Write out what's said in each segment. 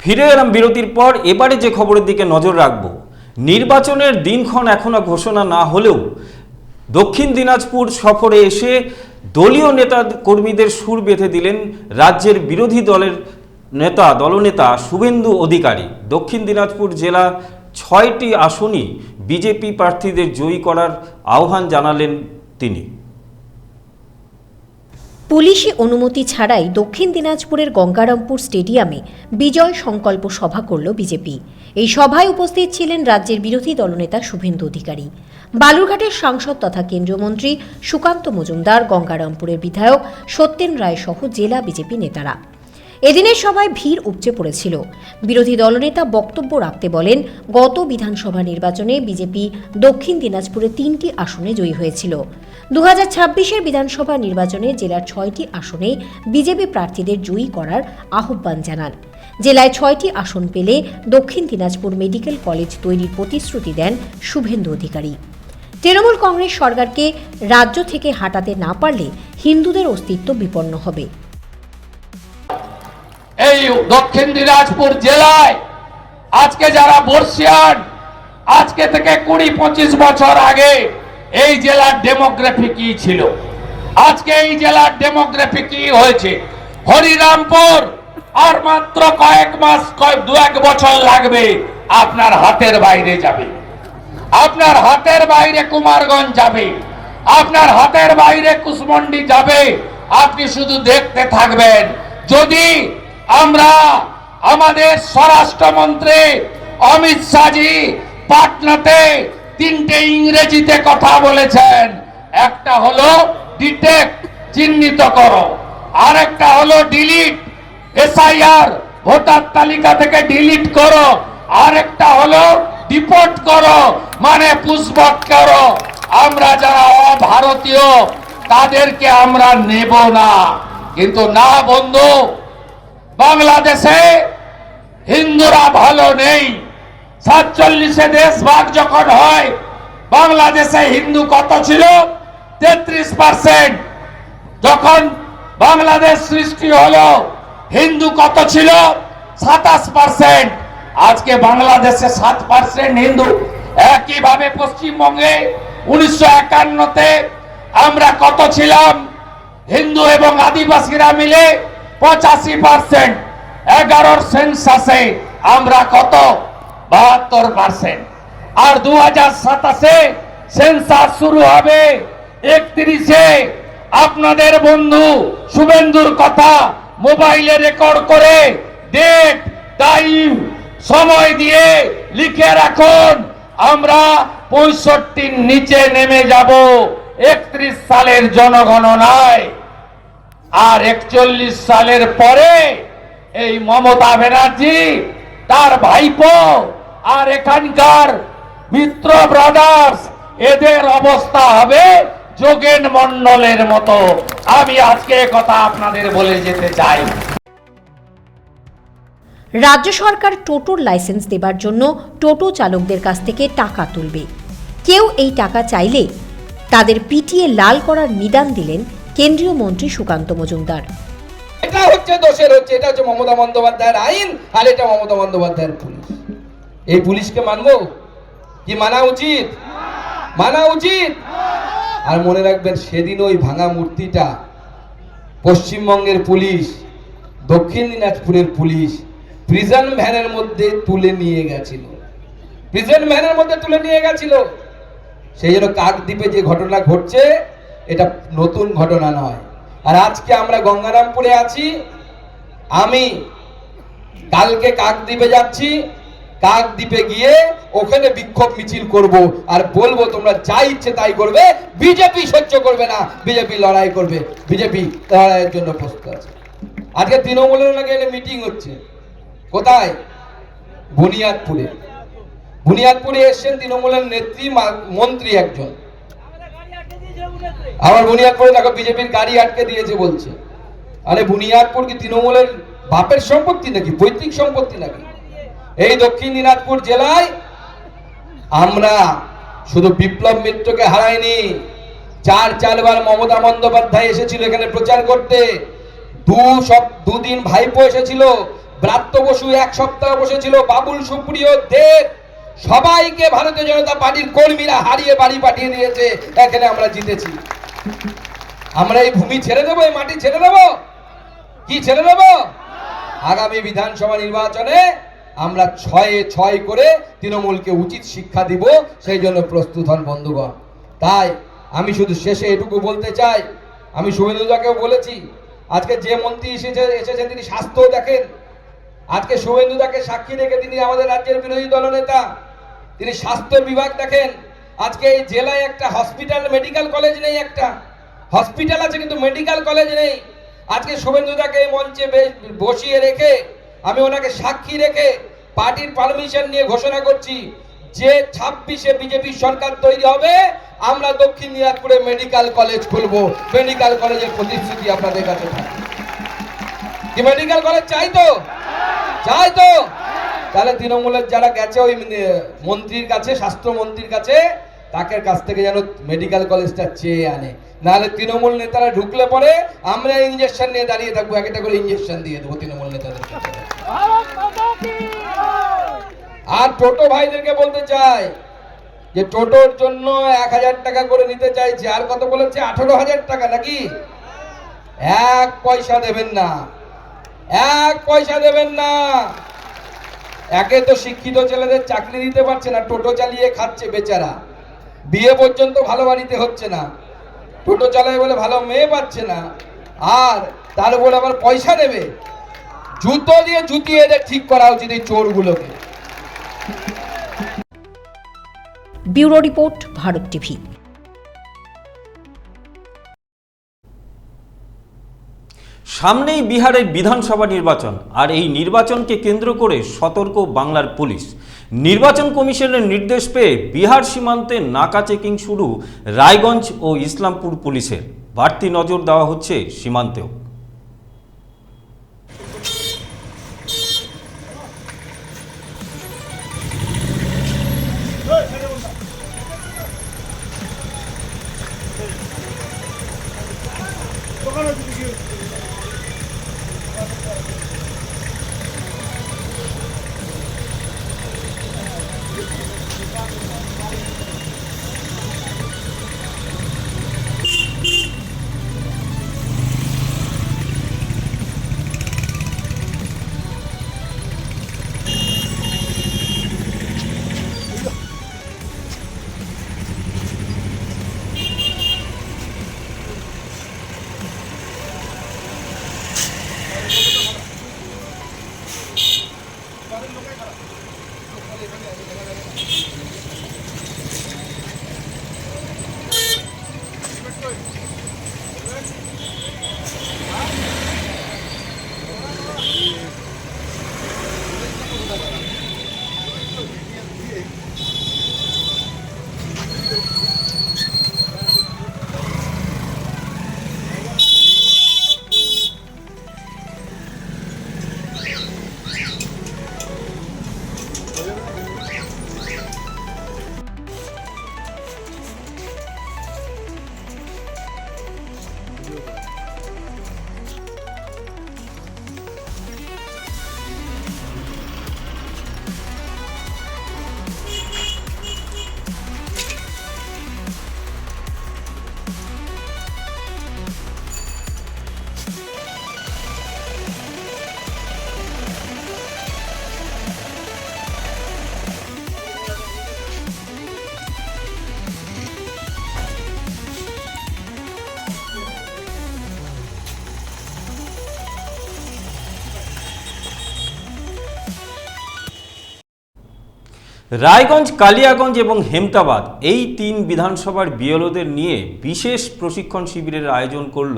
ফিরে এলাম বিরতির পর, এবারে যে খবরের দিকে নজর রাখব। নির্বাচনের দিনক্ষণ এখনও ঘোষণা না হলেও দক্ষিণ দিনাজপুর সফরে এসে দলীয় নেতা কর্মীদের সুর বেঁধে দিলেন রাজ্যের বিরোধী দলের নেতা, দলনেতা শুভেন্দু অধিকারী। দক্ষিণ দিনাজপুর জেলা ছয়টি আসনই বিজেপি প্রার্থীদের জয়ী করার আহ্বান জানালেন তিনি। পুলিশি অনুমতি ছাড়াই দক্ষিণ দিনাজপুরের গঙ্গারামপুর স্টেডিয়ামে বিজয় সংকল্প সভা করল বিজেপি। এই সভায় উপস্থিত ছিলেন রাজ্যের বিরোধী দলনেতা শুভেন্দু অধিকারী। বালুরঘাটের সাংসদ তথা কেন্দ্রীয় মন্ত্রী সুকান্ত মজুমদার, গঙ্গারামপুরের বিধায়ক সত্যেন রায় সহ জেলা বিজেপি নেতারা। এদিনের সভায় ভিড় উপচে পড়েছিল। বিরোধী দলনেতা বক্তব্য রাখতে বলেন, গত বিধানসভা নির্বাচনে বিজেপি দক্ষিণ দিনাজপুরে তিনটি আসনে জয়ী হয়েছিল। দু হাজার বিধানসভা নির্বাচনে জেলার ছয়টি আসনে বিজেপি প্রার্থীদের জয়ী করার আহ্বান জানান। জেলায় ছয়টি আসন পেলে দক্ষিণ দিনাজপুর মেডিকেল কলেজ তৈরির প্রতিশ্রুতি দেন শুভেন্দু অধিকারী। তৃণমূল কংগ্রেস সরকারকে রাজ্য থেকে হাঁটাতে না পারলে হিন্দুদের অস্তিত্ব বিপন্ন হবে। এই দক্ষিণ দিনাজপুর জেলায় আজকে যারা বর্ষিয়ান, আজকে থেকে কুড়ি পঁচিশ বছর আগে এই জেলার ডেমোগ্রাফি কি ছিল? আজকে এই জেলার ডেমোগ্রাফি কি হয়েছে? হরিরামপুর, আর মাত্র কয়েক মাস, কয়েক, দু এক বছর লাগবে, আপনার হাতের বাইরে যাবে। আপনার হাতের বাইরে কুমারগঞ্জ যাবে। আপনার হাতের বাইরে কুসমন্ডি যাবে। আপনি শুধু দেখতে থাকবেন। যদি আমরা আমাদের স্বরাষ্ট্রমন্ত্রী অমিত শাহজি পাটনাতে তিনটে ইংরেজিতে কথা বলেছেন। একটা হলো ডিটেক্ট চিহ্নিত করো। আরেকটা হলো ডিলিট এসআইআর ভোটার তালিকা থেকে ডিলিট করো। আর একটা হলো ডিপোর্ট করো মানে পুষবট করো। আমরা যারা অভারতীয়, তাদেরকে আমরা নেব না। কিন্তু না, বন্ধু, বাংলাদেশে হিন্দুরা ভালো নেই। সাতচল্লিশে দেশ ভাগ যখন হয়, বাংলাদেশে হিন্দু কত ছিল? তেত্রিশ পার্সেন্ট। যখন বাংলাদেশ সৃষ্টি হলো, হিন্দু কত ছিল? সাতাশ পার্সেন্ট। আজকে বাংলাদেশে সাত পার্সেন্ট হিন্দু। একইভাবে পশ্চিমবঙ্গে উনিশশো একান্নতে আমরা কত ছিলাম? হিন্দু এবং আদিবাসীরা মিলে পঁচাশি পার্সেন্ট। এগারোর সেন্সাসে আমরা কত? বাহাত্তর পার্সেন্ট আর দু হাজার সাতাশে সেন্সাস শুরু হবে একত্রিশে। আপনাদের বন্ধু শুভেন্দুর কথা মোবাইলে রেকর্ড করে ডেট টাইম সময় দিয়ে লিখে রাখুন। আমরা পঁয়ষট্টির নিচে নেমে যাব। একত্রিশ সালের জনগণনায়। আর একচল্লিশ সালের পরে এই মমতা ব্যানার্জি, তার ভাইপো আর এখানকার মিত্র ব্রাদার্স এদের অবস্থা হবে যোগেন মন্ডলের মতো। আমি আজকে কথা আপনাদের বলে যেতে চাই। রাজ্য সরকার টোটোর লাইসেন্স দেবার জন্য টোটো চালকদের কাছ থেকে টাকা তুলবে। কেউ এই টাকা চাইলে তাদের পিটিয়ে লাল করার নিদান দিলেন কেন্দ্রীয় মন্ত্রী সুকান্ত মজুমদার। এটা হচ্ছে দোষের হচ্ছে এটা হচ্ছে মমতা বন্দ্যোপাধ্যায়ের আইন আর এটা মমতা বন্দ্যোপাধ্যায়ের পুলিশ। এই পুলিশকে মানবো? কি মানা উচিত? মানা উচিত? আর মনে রাখবেন সেদিন ওই ভাঙা মূর্তিটা পশ্চিমবঙ্গের পুলিশ, দক্ষিণ দিনাজপুরের পুলিশ প্রিজন ভ্যানের মধ্যে তুলে নিয়ে গেছিল। প্রিজন ভ্যানের মধ্যে তুলে নিয়ে গেছিল। সেই জন্য কাকদ্বীপে যে ঘটনা ঘটছে, এটা নতুন ঘটনা নয়। আর আজকে আমরা গঙ্গারামপুরে আছি। আমি কালকে কাকদ্বীপে যাচ্ছি। কাকদ্বীপে গিয়ে ওখানে বিক্ষোভ মিছিল করব আর বলব, তোমরা যা ইচ্ছে তাই করবে বিজেপি সহ্য করবে না বিজেপি লড়াই করবে। বিজেপি লড়াইয়ের জন্য প্রস্তুত আছে। আজকে তৃণমূলের নাকি মিটিং হচ্ছে। কোথায়? বুনিয়াদপুরে। বুনিয়াদপুরে এসছেন তৃণমূলের নেত্রী মন্ত্রী একজন। আবার বুনিয়াদপুরে দেখো বিজেপির গাড়ি আটকে দিয়েছে বলছে। আরে বুনিয়াদপুর কি তৃণমূলের বাপের সম্পত্তি নাকি? পৈতৃক সম্পত্তি নাকি? এই দক্ষিণ দিনাজপুর জেলায় আমরা শুধু বিপ্লব মিত্রকে হারাইনি, চার চারবার মমতা বন্দ্যোপাধ্যায় এসেছিল এখানে প্রচার করতে। দু সব দুদিন ভাইপো এসেছিল, ব্রাত্য বসু এক সপ্তাহ বসেছিল, বাবুল সুপ্রিয় দেব সবাইকে ভারতীয় জনতা পার্টির কর্মীরা হারিয়ে বাড়ি পাঠিয়ে দিয়েছে, এখানে আমরা জিতেছি। আমরা এই ভূমি ছেড়ে দেবো, এই মাটি ছেড়ে দেবো? কি ছেড়ে দেবো? আগামী বিধানসভা নির্বাচনে আমরা ছয়ে ছয় করে তৃণমূলকে উচিত শিক্ষা দিব, সেই জন্য প্রস্তুত হন বন্ধুগণ। তাই আমি শুধু শেষে এটুকু বলতে চাই, আমি শুভেন্দুদাকেও বলেছি, আজকে যে মন্ত্রী এসেছে, এসেছেন তিনি স্বাস্থ্য দেখেন। আজকে শুভেন্দুদাকে সাক্ষী রেখে তিনি আমাদের রাজ্যের বিরোধী দলনেতা, তিনি স্বাস্থ্য বিভাগ দেখেন। আজকে এই জেলায় একটা হসপিটাল, মেডিকেল কলেজ নেই একটা। হসপিটাল আছে কিন্তু মেডিকেল কলেজ নেই। আজকে শুভেন্দুদাকে এই মঞ্চে বসিয়ে রেখে, আমি ওনাকে সাক্ষী রেখে পার্টির পারমিশন নিয়ে ঘোষণা করছি, যে ছাব্বিশে বিজেপি সরকার তৈরি হবে, আমরা দক্ষিণ দিনাজপুরে মেডিকেল কলেজ খুলবো। মেডিকেল কলেজের প্রতিশ্রুতি আপনাদের কাছে কি মেডিকেল কলেজ চাই তো? চাই তো? তাহলে তৃণমূলের যারা গেছে, ওই মানে- মন্ত্রীর কাছে, স্বাস্থ্যমন্ত্রীর কাছে, তাকে কাছ থেকে যেন মেডিকেল কলেজটা চেয়ে আনে। নাহলে তৃণমূল নেতারা ঢুকলে পরে আমরা ইঞ্জেকশন নিয়ে দাঁড়িয়ে থাকব একটা করে ইঞ্জেকশন দিয়ে দেবো তৃণমূল নেতাদেরকে আর টোটো ভাইদেরকে বলতে চাই যে টোটোর জন্য এক হাজার টাকা করে নিতে চাইছে। আর কত বলেছে? আঠারো হাজার টাকা নাকি? এক পয়সা দেবেন না। এক পয়সা দেবেন না। একে তো শিক্ষিত ছেলেদের চাকরি দিতে পারছে না, টোটো চালিয়ে খাচ্ছে বেচারা। বিয়ে পর্যন্ত ভালো বাড়িতে হচ্ছে না। টোটো চালায় বলে ভালো মেয়ে পাচ্ছে না। আর তার উপর আবার পয়সা নেবে জুতো দিয়ে জুতিয়ে এদের ঠিক করা উচিত এই চোরগুলোকে। Bureau report, Bharat TV. সামনেই বিহারের বিধানসভা নির্বাচন, আর এই নির্বাচনকে কেন্দ্র করে সতর্ক বাংলার পুলিশ। নির্বাচন কমিশনের নির্দেশ পেয়ে বিহার সীমান্তে নাকা চেকিং শুরু রায়গঞ্জ ও ইসলামপুর পুলিশের। বাড়তি নজর দেওয়া হচ্ছে সীমান্তেও। geldi bugün. রায়গঞ্জ, কালিয়াগঞ্জ এবং হেমতাবাদ এই তিন বিধানসভার বিএলওদের নিয়ে বিশেষ প্রশিক্ষণ শিবিরের আয়োজন করল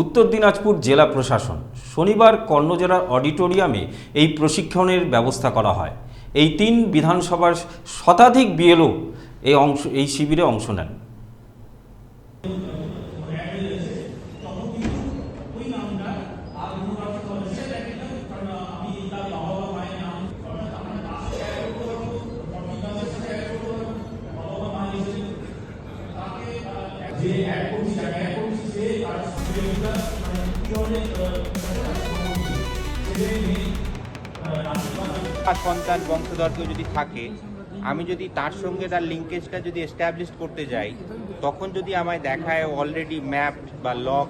উত্তর দিনাজপুর জেলা প্রশাসন। শনিবার কর্ণজেলার অডিটোরিয়ামে এই প্রশিক্ষণের ব্যবস্থা করা হয়। এই তিন বিধানসভার শতাধিক বিএলও এই অংশ, এই শিবিরে অংশ নেন। যে এক কোটি টাকা এক কোটি সে তার সহযোগিতা মানে সন্তান বংশধর কেউ যদি থাকে আমি যদি তার সঙ্গে তার লিঙ্কেজটা যদি এস্টাবলিশ করতে যাই তখন যদি আমায় দেখায় অলরেডি ম্যাপ বা লক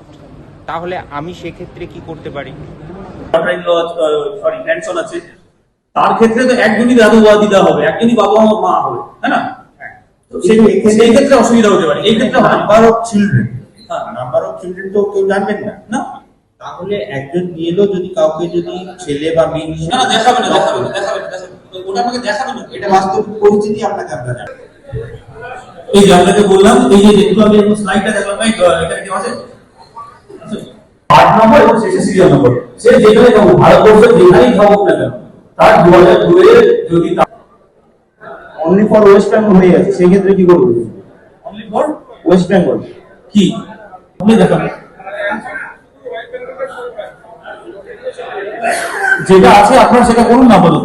তাহলে আমি সেক্ষেত্রে কি করতে পারি? তার ক্ষেত্রে তো একজনই দাদু বা দিদা হবে একজনই বাবা মা হবে তাই না? সেই সেই ক্ষেত্রে অসুবিধা হতে পারে এই ক্ষেত্রে নাম্বার অফ চিলড্রেন হ্যাঁ। নাম্বার অফ চিলড্রেন তো কেউ জানবেন না। না। তাহলে একজন নিয়ে এলো যদি কাউকে যদি ছেলে বা মেয়ে না না দেখাবে না দেখাবে না দেখাবে না ওটা আমাকে দেখাবে না। এটা বাস্তব পরিস্থিতি আপনাকে আমরা জানাব। এই যে আপনাকে বললাম এই যে যেহেতু আমি এখন স্লাইডটা দেখলাম এই এখানে কেউ আছে? আট নম্বর এবং শেষে সিরিয়াল নম্বর সে যেখানে থাকুক ভারতবর্ষের যেখানেই থাকুক না কেন তার দু হাজার দুয়ে যদি অনলি ফর ওয়েস্ট বেঙ্গল হয়ে আছে সেই ক্ষেত্রে কি করব? অনলি ফর ওয়েস্ট বেঙ্গল কি? আপনি দেখাবেন যেটা আছে আপনারা সেটা করুন না বলুন